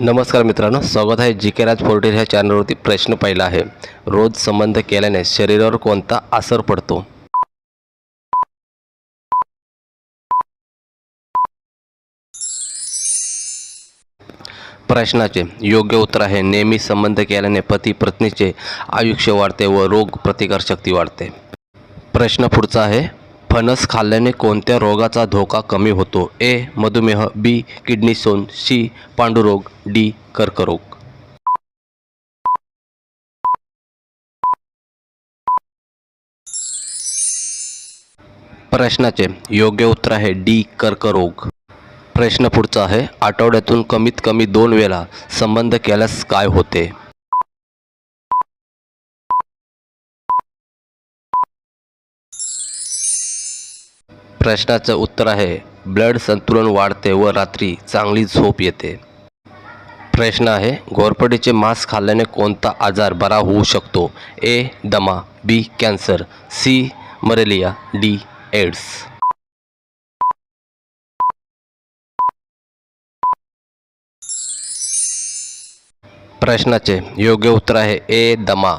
नमस्कार मित्रांनो स्वागत आहे जी के राज फोर्टीन ह्या चॅनलवरती प्रश्न पहिला आहे. रोज संबंध केल्याने शरीरावर कोणता असर पडतो? प्रश्नाचे योग्य उत्तर आहे. नेहमी संबंध केल्याने पती पत्नीचे आयुष्य वाढते व रोग प्रतिकारशक्ती वाढते. प्रश्न पुढचा आहे. फणस खाल्ल्याने कोणत्या रोगाचा धोका कमी होतो? ए. मधुमेह बी. किडनी सोन सी. पांडुरोग डी. कर्करोग. प्रश्नाचे योग्य उत्तर आहे डी. कर्करोग. प्रश्न पुढचा आहे आठवड्यातून कमीत कमी दोन वेळा संबंध केल्यास काय होते? प्रश्नाचं उत्तर आहे ब्लड संतुलन वाढते व रात्री चांगली झोप येते. प्रश्न आहे घोरपडीचे मांस खाल्ल्याने कोणता आजार बरा होऊ शकतो? ए दमा B cancer C malaria D AIDS. प्रश्नाचे योग्य उत्तर आहे ए दमा.